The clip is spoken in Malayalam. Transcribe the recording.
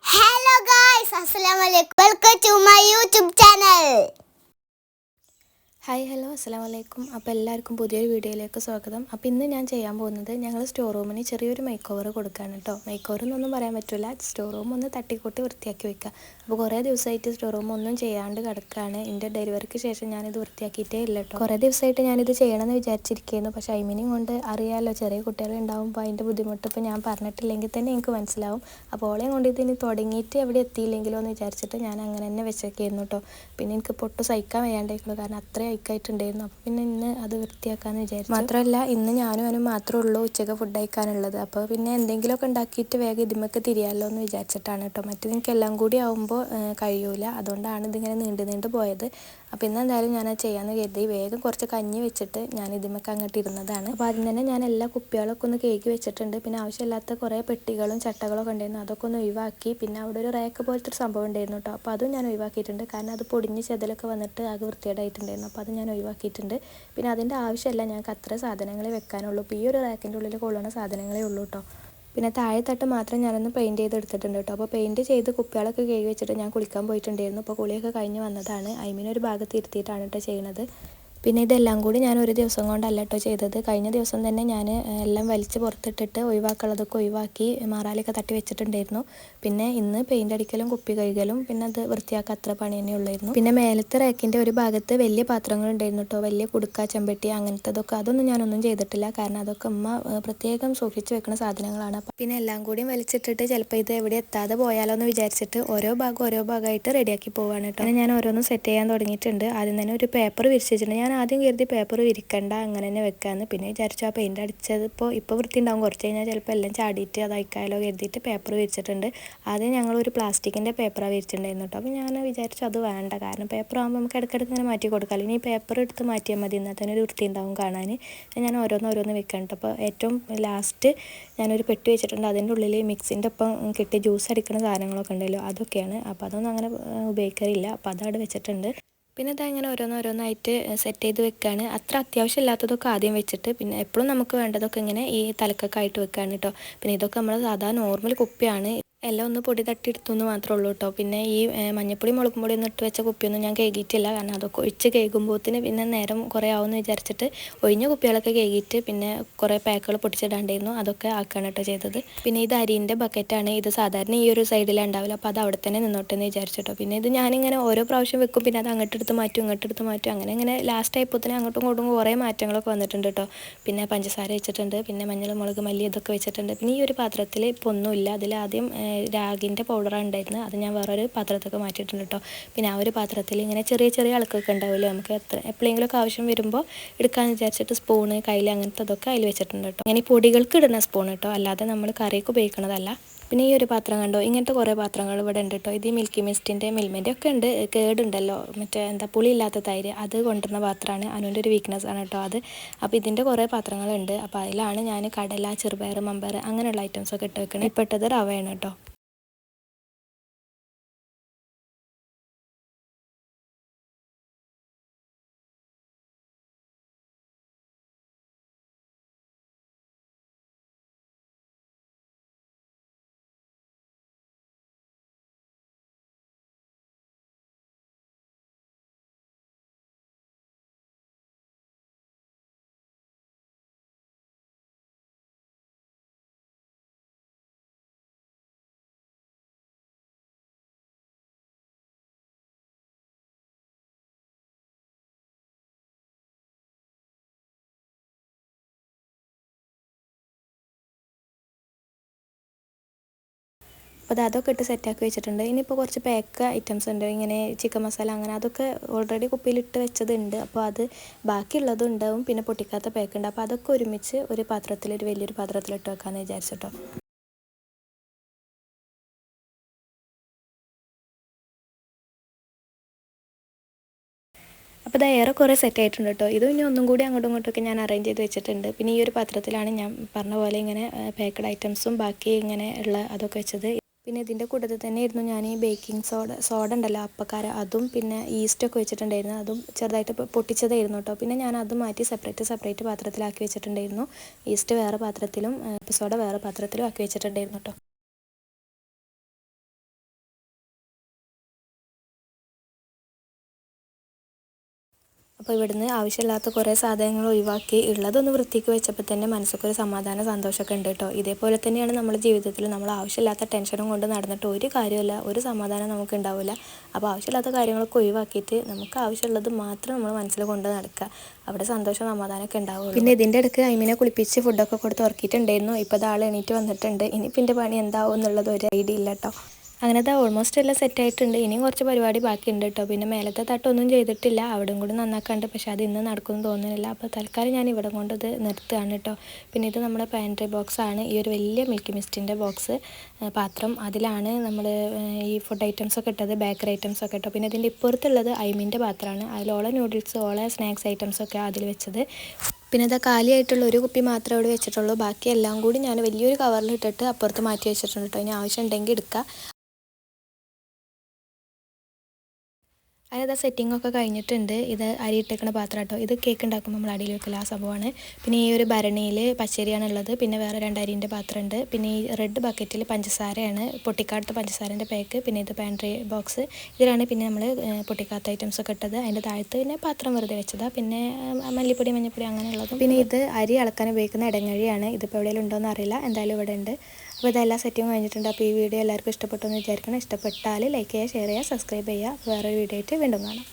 Hello guys, Assalamualaikum. Welcome to my YouTube channel. Hi hello അസ്സാം വലൈക്കും അപ്പോൾ എല്ലാവർക്കും പുതിയൊരു വീഡിയോയിലേക്ക് സ്വാഗതം. അപ്പോൾ ഇന്ന് ഞാൻ ചെയ്യാൻ പോകുന്നത് ഞങ്ങൾ സ്റ്റോർ റൂമിന് ചെറിയൊരു മേക്ക് ഓവർ കൊടുക്കുകയാണ് കേട്ടോ മേക്ക് ഓവർ എന്നൊന്നും പറയാൻ പറ്റില്ല സ്റ്റോർ റൂം ഒന്ന് തട്ടിക്കൂട്ടി വൃത്തിയാക്കി വെക്കുക അപ്പോൾ കുറേ ദിവസമായിട്ട് സ്റ്റോർ റൂം ഒന്നും ചെയ്യാണ്ട് കിടക്കുകയാണ് എന്റെ ഡെലിവറിക്ക് ശേഷം ഞാനിത് വൃത്തിയാക്കിയിട്ടേ ഇല്ല കേട്ടോ കുറേ ദിവസമായിട്ട് ഞാനിത് ചെയ്യണമെന്ന് വിചാരിച്ചിരിക്കുന്നു. പക്ഷേ ഐമിനെയും കൊണ്ട് അറിയാമല്ലോ ചെറിയ കുട്ടികൾ ഉണ്ടാകുമ്പോൾ അതിന്റെ ബുദ്ധിമുട്ട് ഇപ്പോൾ ഞാൻ പറഞ്ഞിട്ടില്ലെങ്കിൽ തന്നെ എനിക്ക് മനസ്സിലാവും. അപ്പോൾ ഓളെയും കൊണ്ട് ഇതിന് തുടങ്ങിയിട്ട് എവിടെ എത്തിയില്ലെങ്കിലോ എന്ന് വിചാരിച്ചിട്ട് ഞാൻ അങ്ങനെ തന്നെ വെച്ചേക്കായിരുന്നു കേട്ടോ പിന്നെ എനിക്ക് പൊട്ട് സഹിക്കാൻ വയ്യാണ്ടായിരിക്കുള്ളൂ കാരണം അത്രയും അയക്കായിട്ടുണ്ടായിരുന്നു അപ്പോൾ പിന്നെ ഇന്ന് അത് വൃത്തിയാക്കാമെന്ന് വിചാരിച്ചു. മാത്രമല്ല ഇന്ന് ഞാനും അവനും മാത്രമേ ഉള്ളൂ ഉച്ചയ്ക്ക് ഫുഡ് അയക്കാനുള്ളത് അപ്പോൾ പിന്നെ എന്തെങ്കിലുമൊക്കെ ഉണ്ടാക്കിയിട്ട് വേഗം ഇതിമൊക്കെ തിരിയാമല്ലോ എന്ന് വിചാരിച്ചിട്ടാണ് കേട്ടോ. മറ്റേ നിങ്ങൾക്ക് എല്ലാം കൂടി ആവുമ്പോൾ കഴിയൂല. അതുകൊണ്ടാണ് ഇതിങ്ങനെ നീണ്ടു നീണ്ടു പോയത്. അപ്പോൾ ഇന്ന് എന്തായാലും ഞാൻ ചെയ്യാമെന്ന് കരുതി വേഗം കുറച്ച് കഞ്ഞി വെച്ചിട്ട് ഞാൻ ഇതിമൊക്കെ അങ്ങോട്ട് ഇരുന്നതാണ്. അപ്പോൾ ആദ്യം തന്നെ ഞാൻ എല്ലാ കുപ്പികളൊക്കെ ഒന്ന് കേക്ക് വെച്ചിട്ടുണ്ട്. പിന്നെ ആവശ്യമില്ലാത്ത കുറേ പെട്ടികളും ചട്ടകളൊക്കെ ഉണ്ടായിരുന്നു. അതൊക്കെ ഒന്ന് ഒഴിവാക്കി. പിന്നെ അവിടെ ഒരു റേക്ക് പോലത്തെ ഒരു സംഭവം ഉണ്ടായിരുന്നു കേട്ടോ അപ്പോൾ അതും ഞാൻ ഒഴിവാക്കിയിട്ടുണ്ട്. കാരണം അത് പൊടിഞ്ഞ് ചെതലൊക്കെ വന്നിട്ട് ആകെ വൃത്തികേടായിട്ടുണ്ടായിരുന്നു. അപ്പോൾ അത് ഞാൻ ഒഴിവാക്കിയിട്ടുണ്ട്. പിന്നെ അതിന്റെ ആവശ്യമില്ല. ഞങ്ങൾക്ക് അത്ര സാധനങ്ങളെ വെക്കാനുള്ളൂ. ഇപ്പോൾ ഈ ഒരു റാക്കിന്റെ ഉള്ളിൽ കൊള്ളുന്ന സാധനങ്ങളേ ഉള്ളൂ കേട്ടോ പിന്നെ താഴെ തട്ട് മാത്രം ഞാനൊന്ന് പെയിന്റ് ചെയ്ത് എടുത്തിട്ടുണ്ട് കേട്ടോ. അപ്പോൾ പെയിന്റ് ചെയ്ത് കുപ്പികളൊക്കെ കഴുകി വെച്ചിട്ട് ഞാൻ കുളിക്കാൻ പോയിട്ടുണ്ടായിരുന്നു. അപ്പോൾ കുളിയൊക്കെ കഴിഞ്ഞ് വന്നതാണ്. ഐമിനൊരു ഭാഗത്ത് ഇരുത്തിയിട്ടാണ് കേട്ടോ ചെയ്യുന്നത് പിന്നെ ഇതെല്ലാം കൂടി ഞാൻ ഒരു ദിവസം കൊണ്ടല്ല കേട്ടോ ചെയ്തത്. കഴിഞ്ഞ ദിവസം തന്നെ ഞാൻ എല്ലാം വലിച്ച് പുറത്തിട്ടിട്ട് ഒഴിവാക്കുള്ളതൊക്കെ ഒഴിവാക്കി മാറാലൊക്കെ തട്ടി വെച്ചിട്ടുണ്ടായിരുന്നു. പിന്നെ ഇന്ന് പെയിന്റ് അടിക്കലും കുപ്പി കഴുകലും പിന്നെ അത് വൃത്തിയാക്കുക അത്ര പണി തന്നെ ഉള്ളായിരുന്നു. പിന്നെ മേലത്തെ റാക്കിന്റെ ഒരു ഭാഗത്ത് വലിയ പാത്രങ്ങൾ ഉണ്ടായിരുന്നു കേട്ടോ വലിയ കുടുക്ക ചെമ്പട്ടി അങ്ങനത്തതൊക്കെ. അതൊന്നും ഞാനൊന്നും ചെയ്തിട്ടില്ല. കാരണം അതൊക്കെ അമ്മ പ്രത്യേകം സൂക്ഷിച്ച് വെക്കുന്ന സാധനങ്ങളാണ്. പിന്നെ എല്ലാം കൂടിയും വലിച്ചിട്ടിട്ട് ചിലപ്പോൾ ഇത് എവിടെ എത്താതെ പോയാലോ എന്ന് വിചാരിച്ചിട്ട് ഓരോ ഭാഗം ഓരോ ഭാഗമായിട്ട് റെഡിയാക്കി പോവാണ് കേട്ടോ ഞാൻ ഓരോന്നും സെറ്റ് ചെയ്യാൻ തുടങ്ങിയിട്ടുണ്ട്. ആദ്യം തന്നെ ഒരു പേപ്പർ വിരിച്ചിട്ടുണ്ട് ഞാൻ ആദ്യം കരുതി പേപ്പർ വിരിക്കണ്ട അങ്ങനെ തന്നെ വെക്കാമെന്ന് പിന്നെ വിചാരിച്ചു ആ പെയിന്റ് അടിച്ചത് ഇപ്പോൾ ഇപ്പോൾ വൃത്തി ഉണ്ടാവും കുറച്ച് കഴിഞ്ഞാൽ ചിലപ്പോൾ എല്ലാം ചാടിയിട്ട് അതായിക്കാലോ കരുതിയിട്ട് പേപ്പർ വിരിച്ചിട്ടുണ്ട്. ആദ്യം ഞങ്ങളൊരു പ്ലാസ്റ്റിക്കിന്റെ പേപ്പറാണ് വിരിച്ചിട്ടുണ്ടായിരുന്നു കേട്ടോ അപ്പോൾ ഞാൻ വിചാരിച്ചു അത് വേണ്ട. കാരണം പേപ്പർ ആകുമ്പോൾ നമുക്ക് ഇടയ്ക്കിടയ്ക്ക് ഇങ്ങനെ മാറ്റി കൊടുക്കാം ഇനി പേപ്പർ എടുത്ത് മാറ്റിയാൽ മതി. എന്നാൽ തന്നെ ഒരു വൃത്തി ഉണ്ടാവും കാണാൻ ഞാൻ ഓരോന്ന് ഓരോന്ന് വെക്കണം അപ്പോൾ ഏറ്റവും ലാസ്റ്റ് ഞാനൊരു പെട്ടി വെച്ചിട്ടുണ്ട്. അതിന്റെ ഉള്ളിൽ മിക്സിന്റെ ഒപ്പം കിട്ടി ജ്യൂസ് അടിക്കുന്ന സാധനങ്ങളൊക്കെ ഉണ്ടല്ലോ അതൊക്കെയാണ്. അപ്പോൾ അതൊന്നും അങ്ങനെ ഉപയോഗിക്കാറില്ല അപ്പോൾ അതവിടെ വെച്ചിട്ടുണ്ട്. പിന്നെ ഇത് അങ്ങനെ ഓരോന്നോരോന്നായിട്ട് സെറ്റ് ചെയ്ത് വെക്കുകയാണ് അത്ര അത്യാവശ്യമില്ലാത്തതൊക്കെ ആദ്യം വെച്ചിട്ട് പിന്നെ എപ്പോഴും നമുക്ക് വേണ്ടതൊക്കെ ഇങ്ങനെ ഈ തലക്കൊക്കെ ആയിട്ട് വെക്കുകയാണ് കേട്ടോ പിന്നെ ഇതൊക്കെ നമ്മൾ സാധാരണ നോർമൽ കുപ്പിയാണ്. എല്ലാം ഒന്ന് പൊടി തട്ടിയെടുത്തു എന്ന് മാത്രമേ ഉള്ളൂ കേട്ടോ. പിന്നെ ഈ മഞ്ഞപ്പൊടി മുളകും പൊടി ഒന്നും ഇട്ട് വെച്ച കുപ്പിയൊന്നും ഞാൻ കേകിയിട്ടില്ല കാരണം അതൊക്കെ ഒഴിച്ച് കേൾക്കുമ്പോഴത്തിന് പിന്നെ നേരം കുറേ ആവുമെന്ന് വിചാരിച്ചിട്ട് ഒഴിഞ്ഞ കുപ്പികളൊക്കെ കേകിയിട്ട് പിന്നെ കുറേ പാക്കുകൾ പൊട്ടിച്ചിടാണ്ടായിരുന്നു. അതൊക്കെ ആക്കുകയാണ് കേട്ടോ ചെയ്തത്. പിന്നെ ഇത് അരിന്റെ ബക്കറ്റാണ്. ഇത് സാധാരണ ഈ ഒരു സൈഡിലാണ് ഉണ്ടാവില്ല അപ്പോൾ അത് അവിടെ തന്നെ നിന്നോട്ടെന്ന് വിചാരിച്ചിട്ടോ പിന്നെ ഇത് ഞാനിങ്ങനെ ഓരോ പ്രാവശ്യം വെക്കും. പിന്നെ അത് അങ്ങോട്ട് എടുത്ത് മാറ്റും ഇങ്ങോട്ട് എടുത്ത് മാറ്റും. അങ്ങനെ അങ്ങനെ ലാസ്റ്റ് ആയപ്പോൾ അങ്ങോട്ടും ഇങ്ങോട്ടും കുറേ മാറ്റങ്ങളൊക്കെ വന്നിട്ടുണ്ട് കേട്ടോ. പിന്നെ പഞ്ചസാര വെച്ചിട്ടുണ്ട്. പിന്നെ മഞ്ഞൾ മുളക് മല്ലി ഇതൊക്കെ വെച്ചിട്ടുണ്ട്. പിന്നെ ഈ ഒരു പാത്രത്തിൽ ഇപ്പോൾ ഒന്നുമില്ല അതിൽ ആദ്യം രാഗിന്റെ പൗഡറാണ് ഉണ്ടായിരുന്നത്. അത് ഞാൻ വേറൊരു പാത്രത്തൊക്കെ മാറ്റിയിട്ടുണ്ട് കേട്ടോ പിന്നെ ആ ഒരു പാത്രത്തിൽ ഇങ്ങനെ ചെറിയ ചെറിയ അളക്കൊക്കെ ഉണ്ടാവില്ലേ നമുക്ക് എത്ര എപ്പോഴെങ്കിലുമൊക്കെ ആവശ്യം വരുമ്പോൾ എടുക്കാമെന്ന് വിചാരിച്ചിട്ട് സ്പൂണ് കയ്യിൽ അങ്ങനത്തെ അതൊക്കെ അതിൽ വെച്ചിട്ടുണ്ട് കേട്ടോ ഇങ്ങനെ പൊടികൾക്ക് ഇടുന്ന സ്പൂൺ കേട്ടോ അല്ലാതെ നമ്മൾ കറിയൊക്കെ ഉപയോഗിക്കണതല്ല. പിന്നെ ഈ ഒരു പാത്രം കണ്ടോ? ഇങ്ങനത്തെ കുറേ പാത്രങ്ങൾ ഇവിടെ ഉണ്ട് കേട്ടോ ഇത് മിൽക്കി മിസ്റ്റിന്റെ മിൽമേന്റെ ഒക്കെ ഉണ്ട്. കേടുണ്ടല്ലോ. മറ്റേ എന്താ പുളിയില്ലാത്ത തൈര്. അത് കൊണ്ടുവരുന്ന പാത്രമാണ്. അനുവിന്റെ ഒരു വീക്ക്നെസ് ആണ് കേട്ടോ അത്. അപ്പോൾ ഇതിന്റെ കുറേ പാത്രങ്ങളുണ്ട്. അപ്പോൾ അതിലാണ് ഞാൻ കടല ചെറുപയർ മമ്പയർ അങ്ങനെയുള്ള ഐറ്റംസൊക്കെ ഇട്ട് വെക്കണത് ഇപ്പോഴത്തത് റവയാണ് കേട്ടോ അപ്പോൾ അതൊക്കെ ഇട്ട് സെറ്റാക്കി വെച്ചിട്ടുണ്ട്. ഇനിയിപ്പോൾ കുറച്ച് പാക്ക് ഐറ്റംസ് ഉണ്ട്. ഇങ്ങനെ ചിക്കൻ മസാല അങ്ങനെ അതൊക്കെ ഓൾറെഡി കുപ്പിയിലിട്ട് വെച്ചതുണ്ട്. അപ്പോൾ അത് ബാക്കിയുള്ളതും ഉണ്ടാവും. പിന്നെ പൊട്ടിക്കാത്ത പാക്ക് ഉണ്ട്. അപ്പോൾ അതൊക്കെ ഒരുമിച്ച് ഒരു പാത്രത്തിൽ ഒരു വലിയൊരു പാത്രത്തിൽ ഇട്ട് വെക്കാമെന്ന് വിചാരിച്ചിട്ടോ അപ്പോൾ ഇത് ഏറെ കുറേ സെറ്റ് ആയിട്ടുണ്ട് കേട്ടോ. ഇത് ഇനി ഒന്നും കൂടി അങ്ങോട്ടും ഇങ്ങോട്ടൊക്കെ ഞാൻ അറേഞ്ച് ചെയ്ത് വെച്ചിട്ടുണ്ട്. പിന്നെ ഈ ഒരു പാത്രത്തിലാണ് ഞാൻ പറഞ്ഞ പോലെ ഇങ്ങനെ പാക്കഡ് ഐറ്റംസും ബാക്കി ഇങ്ങനെ ഉള്ള അതൊക്കെ വെച്ചത്. പിന്നെ ഇതിന്റെ കൂട്ടത്തിൽ തന്നെ ആയിരുന്നു ഞാൻ ഈ ബേക്കിംഗ് സോഡ സോഡ ഉണ്ടല്ലോ അപ്പക്കാര. അതും പിന്നെ ഈസ്റ്റൊക്കെ വെച്ചിട്ടുണ്ടായിരുന്നു. അതും ചെറുതായിട്ട് പൊട്ടിച്ചതായിരുന്നു കേട്ടോ. പിന്നെ ഞാൻ അത് മാറ്റി സെപ്പറേറ്റ് സെപ്പറേറ്റ് പാത്രത്തിലാക്കി വെച്ചിട്ടുണ്ടായിരുന്നു. ഈസ്റ്റ് വേറെ പാത്രത്തിലും സോഡ വേറെ പാത്രത്തിലും ആക്കി വെച്ചിട്ടുണ്ടായിരുന്നു കേട്ടോ. അപ്പോൾ ഇവിടുന്ന് ആവശ്യമില്ലാത്ത കുറേ സാധനങ്ങൾ ഒഴിവാക്കി ഉള്ളതൊന്ന് വൃത്തിക്ക് വെച്ചപ്പോൾ തന്നെ മനസ്സൊക്കെ സമാധാന സന്തോഷമൊക്കെ ഉണ്ട് കേട്ടോ. ഇതേപോലെ തന്നെയാണ് നമ്മുടെ ജീവിതത്തിൽ നമ്മൾ ആവശ്യമില്ലാത്ത ടെൻഷനും കൊണ്ട് നടന്നിട്ട് ഒരു കാര്യമില്ല ഒരു സമാധാനം നമുക്ക് ഉണ്ടാവില്ല. അപ്പോൾ ആവശ്യമില്ലാത്ത കാര്യങ്ങളൊക്കെ ഒഴിവാക്കിയിട്ട് നമുക്ക് ആവശ്യമുള്ളത് മാത്രം നമ്മൾ മനസ്സിൽ കൊണ്ട് നടക്കുക. അവിടെ സന്തോഷം സമാധാനമൊക്കെ ഉണ്ടാവുള്ളൂ. പിന്നെ ഇതിന്റെ ഇടയ്ക്ക് ഐമിനെ കുളിപ്പിച്ച് ഫുഡൊക്കെ കൊടുത്ത് ഉറക്കിയിട്ടുണ്ടായിരുന്നു. ഇപ്പോൾ അത് എണീറ്റ് വന്നിട്ടുണ്ട്. ഇനിയിപ്പോൾ എന്റെ പണി എന്താവും എന്നുള്ളത് ഒരു ഐഡിയ ഇല്ല കേട്ടോ. അങ്ങനത്തെ ഓൾമോസ്റ്റ് എല്ലാം സെറ്റ് ആയിട്ടുണ്ട്. ഇനിയും കുറച്ച് പരിപാടി ബാക്കിയുണ്ട് കേട്ടോ പിന്നെ മേലത്തെ തട്ടൊന്നും ചെയ്തിട്ടില്ല. അവിടെ കൂടി നന്നാക്കാണ്ട്. പക്ഷേ അത് ഇന്ന് നടക്കുമെന്ന് തോന്നുന്നില്ല. അപ്പോൾ തൽക്കാലം ഞാൻ ഇവിടെ കൊണ്ട് ഇത് നിർത്തുകയാണ് കേട്ടോ പിന്നെ ഇത് നമ്മുടെ പാൻട്രി ബോക്സ് ആണ്. ഈ ഒരു വലിയ മിൽക്കി മിസ്റ്റിന്റെ ബോക്സ് പാത്രം അതിലാണ് നമ്മൾ ഈ ഫുഡ് ഐറ്റംസ് ഒക്കെ ഇട്ടത്. ബേക്കറി ഐറ്റംസ് ഒക്കെ ഇട്ടോ പിന്നെ ഇതിന്റെ ഇപ്പുറത്തുള്ളത് ഐമിന്റെ പാത്രമാണ്. അതിൽ ഓളെ നൂഡിൽസ് ഓളെ സ്നാക്സ് ഐറ്റംസ് ഒക്കെ അതിൽ വെച്ചത്. പിന്നെ അത് കാലിയായിട്ടുള്ള ഒരു കുപ്പി മാത്രമേ അവിടെ വെച്ചിട്ടുള്ളൂ. ബാക്കി എല്ലാം കൂടി ഞാൻ വലിയൊരു കവറിൽ ഇട്ടിട്ട് അപ്പുറത്ത് മാറ്റി വെച്ചിട്ടുണ്ട് കേട്ടോ ഇനി ആവശ്യം ഉണ്ടെങ്കിൽ എടുക്കുക അതിനത് സെറ്റിംഗ് ഒക്കെ കഴിഞ്ഞിട്ടുണ്ട്. ഇത് അരി ഇട്ടേക്കുന്ന പാത്രം കേട്ടോ ഇത് കേക്ക് ഉണ്ടാക്കുമ്പോൾ നമ്മൾ അടിയിൽ വെക്കല ആ സംഭവമാണ്. പിന്നെ ഈ ഒരു ഭരണിയിൽ പച്ചരിയാണ് ഉള്ളത് പിന്നെ വേറെ രണ്ട് അരിന്റെ പാത്രമുണ്ട്. പിന്നെ ഈ റെഡ് ബക്കറ്റിൽ പഞ്ചസാരയാണ്. പൊട്ടിക്കാത്ത പഞ്ചസാരന്റെ പാക്ക് പിന്നെ ഇത് പാൻട്രി ബോക്സ് ഇതിലാണ് പിന്നെ നമ്മൾ പൊട്ടിക്കാത്ത ഐറ്റംസ് ഒക്കെ ഇട്ടത്. അതിന്റെ താഴത്ത് പിന്നെ പാത്രം വെറുതെ വെച്ചതാണ് പിന്നെ മല്ലിപ്പൊടി മഞ്ഞൾപ്പൊടി അങ്ങനെയുള്ളതും പിന്നെ ഇത് അരി അളക്കാൻ ഉപയോഗിക്കുന്ന ഇടങ്ങഴിയാണ്. ഇതിപ്പോൾ എവിടെയെങ്കിലും ഉണ്ടോയെന്ന് അറിയില്ല. എന്തായാലും ഇവിടെ ഉണ്ട്. അപ്പോൾ ഇതെല്ലാം സെറ്റിംഗ് കഴിഞ്ഞിട്ടുണ്ട്. അപ്പോൾ ഈ വീഡിയോ എല്ലാവർക്കും ഇഷ്ടപ്പെട്ടു എന്ന് വിചാരിക്കണം ഇഷ്ടപ്പെട്ടാൽ ലൈക്ക് ചെയ്യുക ഷെയർ ചെയ്യുക സബ്സ്ക്രൈബ് ചെയ്യുക. വേറൊരു വീഡിയോ ആയിട്ട് വീണ്ടും കാണാം.